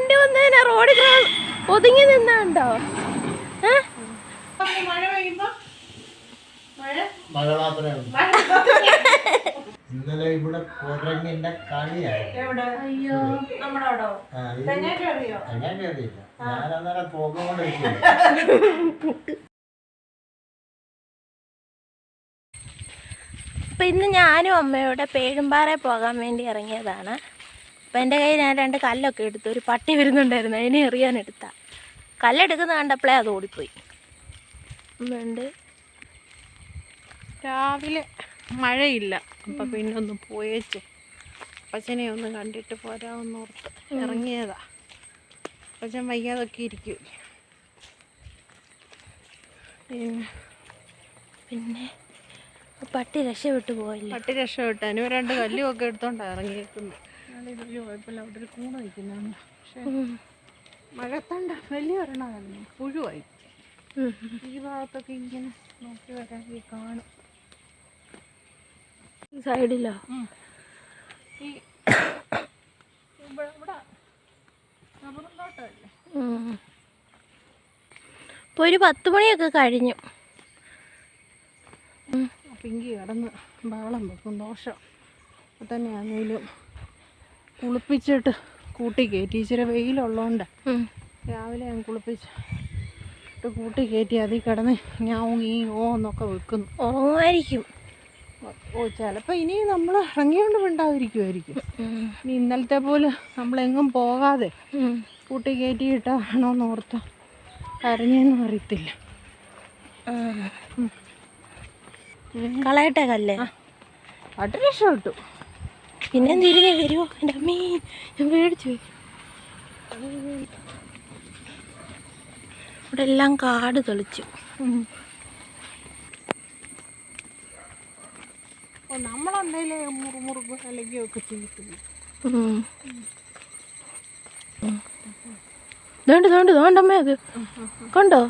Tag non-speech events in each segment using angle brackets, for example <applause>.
വണ്ടി വന്നതിനാ റോഡിൽ ക്രോസ് ഒതുങ്ങി നിന്നുണ്ടോ? ഏ? മഴ പെയ്യുമ്പോ മഴ മഴ മാത്രമേ ഉള്ളൂ ഇന്നലെ ഇവിടെ കുരങ്ങിന്റെ കളിയായിരുന്നു അപ്പം ഇന്ന് ഞാനും അമ്മയോടെ പേഴുമ്പാറ പോകാൻ വേണ്ടി ഇറങ്ങിയതാണ്. അപ്പം എന്റെ കയ്യിൽ ഞാൻ രണ്ട് കല്ലൊക്കെ എടുത്തു ഒരു പട്ടി വരുന്നുണ്ടായിരുന്നു. അതിനെ എറിയാൻ എടുത്ത കല്ലെടുക്കുന്ന കണ്ടപ്പോഴേ അത് ഓടിപ്പോയി. ഉണ്ട് രാവിലെ മഴയില്ല. അപ്പം പിന്നെ ഒന്ന് പോയേച്ച്. അപ്പച്ചനെ ഒന്ന് കണ്ടിട്ട് പോരാമെന്ന് ഓർത്ത് ഇറങ്ങിയതാ. അപ്പച്ചൻ വയ്യാതൊക്കെ ഇരിക്കും. പിന്നെ? പട്ടി രക്ഷപ്പെട്ടു പോയില്ല? പട്ടി രക്ഷപ്പെട്ടു. അതിന് രണ്ട് കല്ലും ഒക്കെ ഇറങ്ങിയിരിക്കുന്നത് കുഴപ്പമില്ല അവിടെ ഒരു പക്ഷെ മഴത്തണ്ട വലിയ ഒരെണ്ണമായിരുന്നു. പുഴുവായി. ഈ ഭാഗത്തൊക്കെ ഇങ്ങനെ നോക്കി വരാൻ കാണും. സൈഡിലോ? ഈ ഇവിടെ ഇവിടെ റബ്ബറും തോട്ടമല്ലേ? ഇപ്പോൾ ഒരു പത്ത് മണിയൊക്കെ കഴിഞ്ഞു. പിങ്കി കിടന്ന് ബഹളം വെക്കും. ദോഷം അപ്പം തന്നെയാണെങ്കിലും കുളിപ്പിച്ചിട്ട് കൂട്ടി കയറ്റി ഇച്ചിരി വെയിലുള്ളതുകൊണ്ട്. രാവിലെ ഞാൻ കുളിപ്പിച്ച് കൂട്ടി കയറ്റി അതിൽ കിടന്ന് ഞാൻ ഈ ഓ എന്നൊക്കെ വെക്കുന്നു. ഉറങ്ങുമായിരിക്കും ഓ ചിലപ്പോൾ ഇനി നമ്മൾ ഇറങ്ങിയോണ്ട് മിണ്ടാതിരിക്കുമായിരിക്കും ഉം. ഇനി ഇന്നലത്തെ പോലെ നമ്മളെങ്ങും പോകാതെ കൂട്ടി കൂട്ടി കയറ്റിയിട്ടാണോന്ന് ഓർത്ത് കരഞ്ഞെന്നും അറിയത്തില്ല. കളയട്ടെ കല്ലേ? അത് രക്ഷപ്പെട്ടു പിന്നെ തിരിഞ്ഞ് വരുമോ എന്റെ അമ്മീ ഞാൻ പേടിച്ചു ഇവിടെ എല്ലാം കാട് തെളിച്ചു. നമ്മളെന്തേലും മുറുമുറുക്ക് അല്ലെങ്കിൽ ഒക്കെ അത്. കണ്ടോ?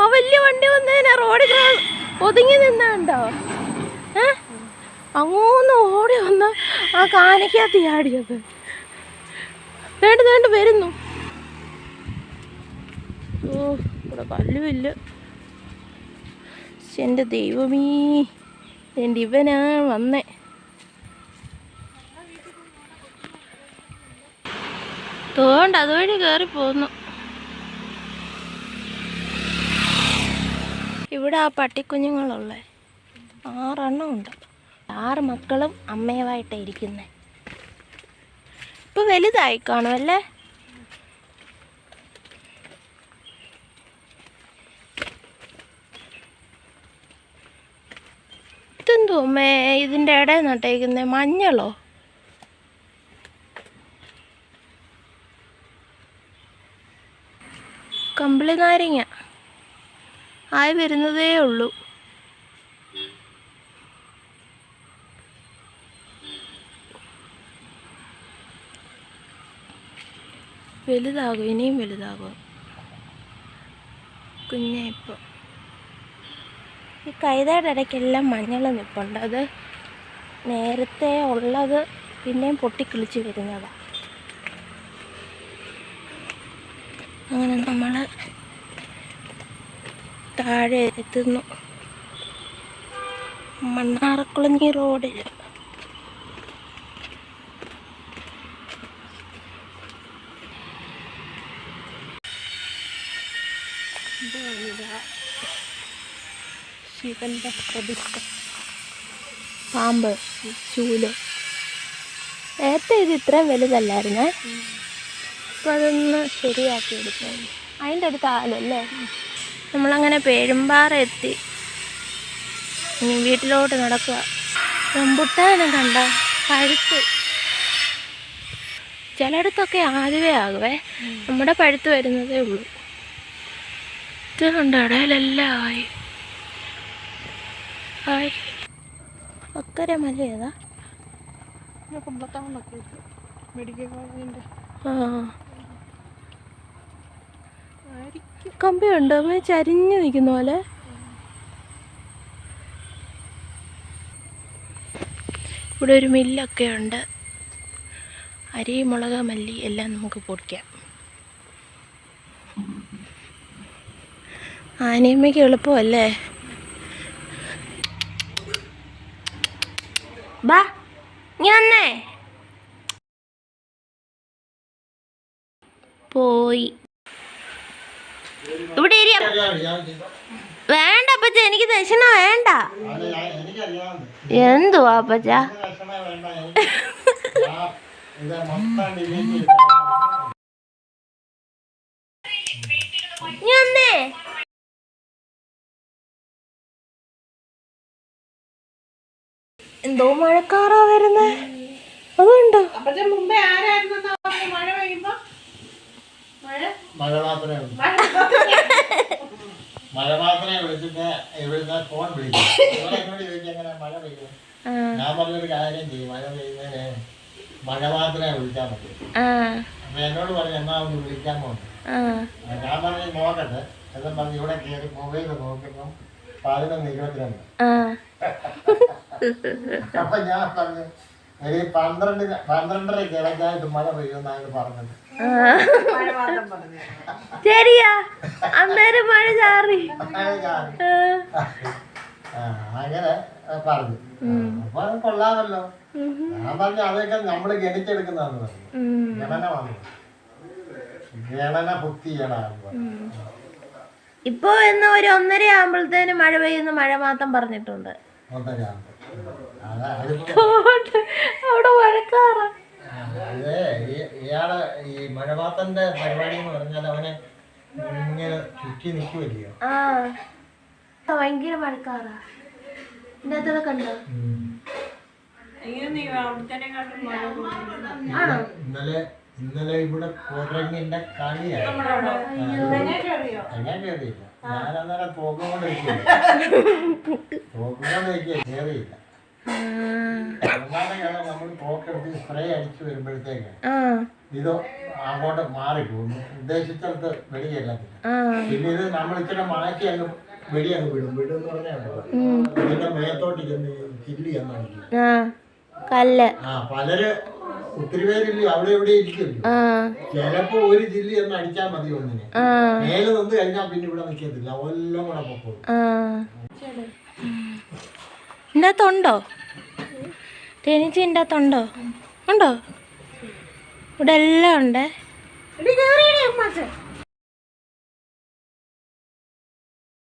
ആ വലിയ വണ്ടി വന്നതിനാ ക്രോസ് ഒതുങ്ങി നിന്നാണ്ടോ? ഏ? അങ്ങോന്ന് ഓടി വന്ന് ആ കാനക്കകത്ത് ചാടിയത് വേണ്ട വേണ്ട വരുന്നു. ഓ ഇവിടെ കല്ലുമില്ല എന്റെ ദൈവമീ എന്റെ ഇവനാ വന്നേ. തോണ്ട് അതുവഴി കയറി പോന്നു. ഇവിടെ ആ പട്ടിക്കുഞ്ഞുങ്ങളുള്ളേ. ആറെണ്ണം ഉണ്ട്. ആറ് മക്കളും അമ്മയുമായിട്ടാണ് ഇരിക്കുന്നത് ഇപ്പോൾ വലുതായി കാണുമല്ലേ ഇതെന്തോ അമ്മേ ഇതിന്റെ ഇടയിൽ നട്ടേക്കുന്നേ മഞ്ഞളോ? കമ്പിളി നാരങ്ങ. ആയി വരുന്നതേ ഉള്ളൂ. വലുതാകും ഇനിയും വലുതാകും. കുഞ്ഞെ ഇപ്പോൾ ഈ കൈതയുടെ ഇടയ്ക്കെല്ലാം മഞ്ഞൾ നിൽപ്പുണ്ട് അത് നേരത്തെ ഉള്ളത് പിന്നെയും പൊട്ടിക്കിളിച്ച് വരുന്നതാണ് അങ്ങനെ നമ്മൾ താഴെ എത്തുന്നു. മണ്ണാറക്കുളഞ്ഞി റോഡിൽ ശിവന്റെ പ്രതിഷ്ഠ. പാമ്പ് ചൂൽ. നേരത്തെ ഇത് ഇത്രയും വലുതല്ലായിരുന്നേ? അപ്പോൾ അതൊന്ന് ശരിയാക്കി എടുക്കാം. അതിന്റെ അടുത്ത് ആലല്ലേ? നമ്മളങ്ങനെ പേരുമ്പാറ എത്തി. ഇനി വീട്ടിലോട്ട് നടക്കുക. റംബുട്ടാനും കണ്ട പഴുത്ത്. ചിലയിടത്തൊക്കെ ആദ്യമേ ആകുവേ. നമ്മുടെ പഴുത്ത് വരുന്നതേ ഉള്ളൂ. ഇത് കണ്ട ഒക്കരെ ആയി. ആയി. അക്കരെ മല ഏതാ? കമ്പിയുണ്ട് അമ്മ ചരിഞ്ഞു നിൽക്കുന്ന പോലെ. ഇവിടെ ഒരു മില്ലൊക്കെ ഉണ്ട്. അരി മുളക് മല്ലി എല്ലാം നമുക്ക് പൊടിക്കാം. ആനിയമ്മയ്ക്ക് എളുപ്പമല്ലേ? ബാ നീ വന്നേ. പോയി. ഇവിടെ. വേണ്ട അപ്പച്ച എനിക്ക് ദക്ഷിണ വേണ്ട. എന്തുവാ അപ്പച്ച? ഇത് എന്തോ മഴക്കാറാ വരുന്നേ. അതുണ്ടോ മുമ്പേ ആരായിരുന്നു മഴ പെയ്യുമ്പോ? മഴ? മഴ മാത്രമേ ഉള്ളൂ. മഴ. മാത്രമേ വിളിച്ചിട്ട് ഇവിടുന്ന് ഫോൺ വിളിക്കും. എന്നോട് മഴ പെയ്യും ഞാൻ പറഞ്ഞൊരു കാര്യം ചെയ്യും. മഴ പെയ്യുന്നതിന് മഴ മാത്രമേ വിളിച്ചാൽ മതി ആ. അപ്പൊ എന്നോട് പറഞ്ഞു എന്നാ ഒന്ന് വിളിക്കാൻ പോകുന്നു ആ. ഞാൻ പറഞ്ഞു നോക്കട്ടെ. എല്ലാം പറഞ്ഞു ഇവിടെ കയറി മൊബൈൽ നോക്കുന്നു പതിനൊന്ന് ഇരുപത്തിരണ്ട്. ആ. <laughs> അപ്പൊ ഞാൻ പറഞ്ഞു പന്ത്രണ്ടിന് പന്ത്രണ്ടര ഇടയ്ക്കായിട്ട് മഴ പെയ്യുമെന്നാണ് പറഞ്ഞത്. മഴ മാത്രം പറഞ്ഞു ശരിയാ. അന്നേരം മഴ ചാറി. അങ്ങനെ പറഞ്ഞു. അപ്പൊ അത് കൊള്ളാമല്ലോ. ഞാൻ പറഞ്ഞു അതൊക്കെ നമ്മൾ ഗണിച്ചെടുക്കുന്നതാന്ന് പറഞ്ഞു ഉം. ഗണന വന്നു. ഗണന ബുദ്ധി ചെയ്യണമെന്ന് പറഞ്ഞു. ഇപ്പൊ എന്ന് ഒരു ഒന്നര ആകുമ്പോഴത്തേന് മഴ പെയ്യുന്ന മഴ മാത്രം പറഞ്ഞിട്ടുണ്ട്. ഒന്നരയാകുമ്പോ അതാ അതിപ്പോ അവിടെ മഴക്കാറാ ഇത് ഈ- ഇയാൾ ഈ മഴവാത്തന്റെ പരിപാടി എന്ന് പറഞ്ഞാൽ അവനെ ഇങ്ങനെ ചുറ്റി നിൽക്കുമല്ലയോ ഭയങ്കര മഴക്കാറാ ഇതിനകത്തത് കണ്ടോ. ആണോ? ഇന്നലെ ഇന്നലെ ഇവിടെ കുരങ്ങിന്റെ കളിയായിരുന്നു നിനക്ക് കയറിയില്ല ആ. ഒന്നാമത് നമ്മൾ തോക്കെടുത്ത് സ്പ്രേ അടിച്ച് വരുമ്പോഴത്തേക്ക് ഇത് അങ്ങോട്ട് പോകുന്നു ഉദ്ദേശിച്ചിടത്ത് വെടിയല്ലത്തില്ല ആ. പിന്നെ ഇത് നമ്മൾ ഇച്ചിരി മാറ്റി അങ്ങ് വെടി അങ്ങ് വിടും. വിടും എന്ന് പറഞ്ഞാൽ ഇതിന്റെ മേത്തോട്ട് ചെന്ന് ചില്ലി എന്ന് അടിക്കും ആ. കല്ല്. ആ പലര് ഒത്തിരി പേരില്ലേ അവിടെ ഇവിടെ ഇരിക്കുമല്ലോ ചിലപ്പോ ഒരു ജില്ല എന്ന് അടിച്ചാൽ മതി ഒന്നിനെ. മേലെ നിന്ന് കഴിഞ്ഞാൽ പിന്നെ ഇവിടെ നിൽക്കത്തില്ല എല്ലാം കൂടെ പൊക്കോളും തേനീച്ച ഇതിന്റെ ഉണ്ടോ? ഇവിടെ എല്ലാം ഉണ്ടേ.